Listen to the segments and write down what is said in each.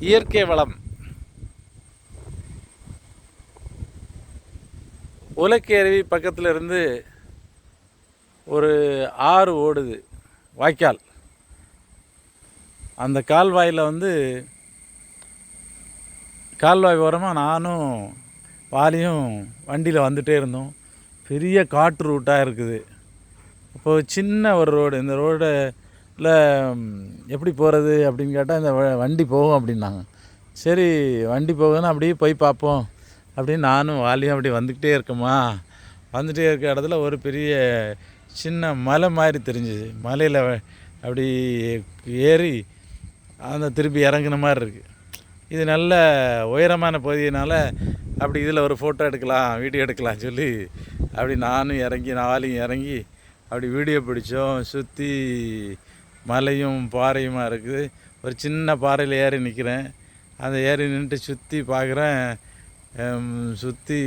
இயற்கை வளம். உலக்கை அருவி பக்கத்தில் இருந்து ஒரு ஆறு ஓடுது வாய்க்கால். அந்த கால்வாயில் வந்து கால்வாய் ஓரமாக நானும் வாலியும் வண்டியில் வந்துகிட்டே இருந்தோம். பெரிய காற்று ரூட்டாக இருக்குது. அப்போது சின்ன ஒரு ரோடு. இந்த இல்லை எப்படி போகிறது அப்படின்னு கேட்டால் இந்த வ- வண்டி போகும் அப்படின்னாங்க. சரி வண்டி போகுதுன்னு அப்படியே போய் பார்ப்போம் அப்படின்னு நானும் வாலியும் அப்படி வந்துக்கிட்டே இருக்கோமா. வந்துகிட்டே இருக்க இடத்துல ஒரு பெரிய சின்ன மலை மாதிரி தெரிஞ்சுது. மலையில் அப்படி ஏறி அந்த திருப்பி இறங்குன மாதிரி இருக்குது இது நல்ல உயரமான பகுதியினால அப்படி இதில் ஒரு ஃபோட்டோ எடுக்கலாம் வீடியோ எடுக்கலாம் சொல்லி அப்படி நானும் இறங்கி நாளையும் இறங்கி அப்படி வீடியோ பிடிச்சோம். சுற்றி மலையும் பாறையுமா இருக்குது. ஒரு சின்ன பாறையில் ஏறி நிற்கிறேன் அந்த ஏறி நின்றுட்டு சுற்றி பார்க்குறேன் சுற்றி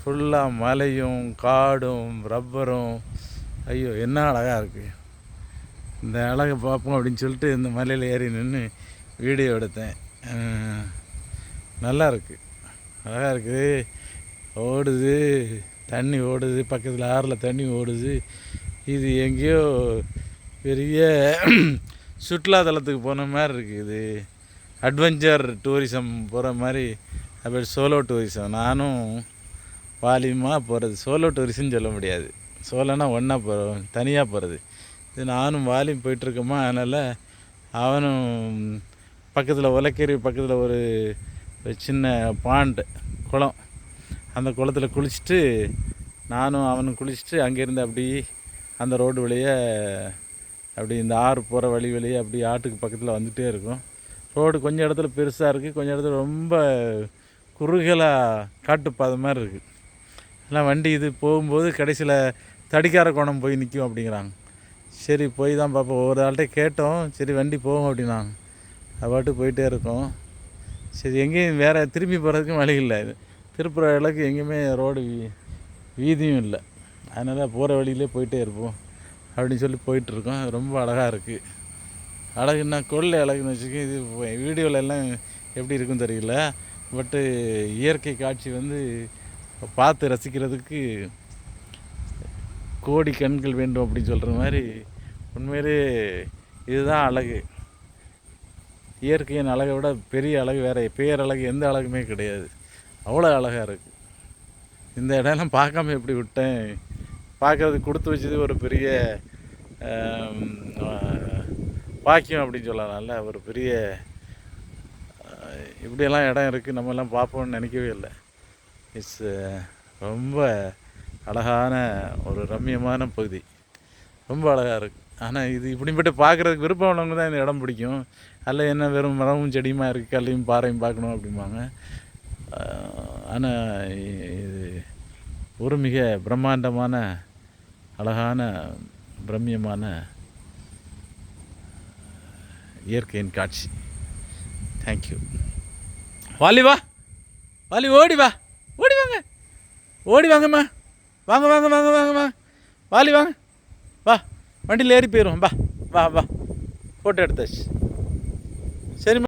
ஃபுல்லாக மலையும் காடும் ரப்பரும். ஐயோ என்ன அழகாக இருக்குது இந்த அழகை பார்ப்போம் அப்படின்னு சொல்லிட்டு இந்த மலையில் ஏறி நின்று வீடியோ எடுத்தேன். நல்லா இருக்குது அழகாக இருக்குது ஓடுது. தண்ணி ஓடுது. பக்கத்தில் ஆறில் தண்ணி ஓடுது. இது எங்கேயோ பெரிய சுற்றுலாத்தலத்துக்கு போன மாதிரி இருக்குது அட்வென்ச்சர் டூரிசம் போகிற மாதிரி அப்படி சோலோ டூரிசம் நானும் வாலியமாக போகிறது சோலோ டூரிசம்னு சொல்ல முடியாது. சோலோனா ஒன்றா போகிறோம் தனியாக போகிறது இது நானும் வாலியும் போயிட்டுருக்கோமா அதனால் அவனும் பக்கத்தில் உலக்கேரி பக்கத்தில் ஒரு ஒரு சின்ன பாண்டு குளம். அந்த குளத்தில் குளிச்சுட்டு நானும் அவனும் குளிச்சுட்டு அங்கேருந்து அப்படி அந்த ரோடு வழியே அப்படி இந்த ஆறு போகிற வழி வழியே அப்படி ஆட்டுக்கு பக்கத்தில் வந்துகிட்டே இருக்கும். ரோடு கொஞ்சம் இடத்துல பெருசாக இருக்குது கொஞ்சம் இடத்துல ரொம்ப குறுகலாக காட்டுப்பாதை மாதிரி இருக்குது எல்லாம் வண்டி இது போகும்போது கடைசியில் தடிக்கார கோணம் போய் நிற்கும் அப்படிங்கிறாங்க. சரி போய் தான் பார்ப்போம். ஒரு ஆள்கிட்ட கேட்டோம். சரி வண்டி போகும் அப்படின்னாங்க. அது போயிட்டே இருக்கோம். சரி எங்கேயும் வேறு திரும்பி போகிறதுக்கும் வழி இல்லை இது. திருப்புற அளவுக்கு எங்கேயுமே ரோடு வீ வீதியும் இல்லை. அதனால் போகிற வழியிலே போயிட்டே இருப்போம். அப்படின்னு சொல்லி போயிட்டுருக்கோம். ரொம்ப அழகாக இருக்குது அழகுன்னா கொள்ளை அழகுன்னு வச்சுக்க இது வீடியோவில் எல்லாம் எப்படி இருக்குன்னு தெரியல. பட்டு இயற்கை காட்சி வந்து பார்த்து ரசிக்கிறதுக்கு கோடி கண்கள் வேண்டும் அப்படின்னு சொல்கிற மாதிரி உண்மையிலே இதுதான் அழகு. இயற்கையின் அழகை விட பெரிய அழகு வேறு பேரழகு எந்த அழகுமே கிடையாது. அவ்வளோ அழகாக இருக்குது இந்த இடம்லாம் பார்க்காம எப்படி விட்டேன்? பார்க்கறதுக்கு கொடுத்து வச்சது ஒரு பெரிய பாக்கியம் அப்படின்னு சொல்லலாம்ல. ஒரு பெரிய இப்படியெல்லாம் இடம் இருக்குது நம்மெல்லாம் பார்ப்போம்னு நினைக்கவே இல்லை. இட்ஸ் ரொம்ப அழகான ஒரு ரம்மியமான பகுதி. ரொம்ப அழகாக இருக்குது ஆனால் இது இப்படிப்பட்ட பார்க்குறதுக்கு விருப்பம் உள்ளவங்க தான் இந்த இடம் பிடிக்கும். அதில் என்ன வெறும் மரமும் செடியுமா இருக்குது கல்லையும் பாறையும் பார்க்கணும் அப்படிம்பாங்க. ஆனால் இது ஒரு மிக பிரம்மாண்டமான அழகான பிரம்மியமான இயற்கையின் காட்சி. தேங்க்யூ வாலி வா. வாலி ஓடி வா. ஓடி வாங்க. ஓடி வாங்கம்மா. வாங்க வாங்க வாங்க வாங்க வாங்க வாலி வாங்க. வா. வண்டியில் ஏறி போயிடுவோம் வா வா வா. ஃபோட்டோ எடுத்தாச்சு.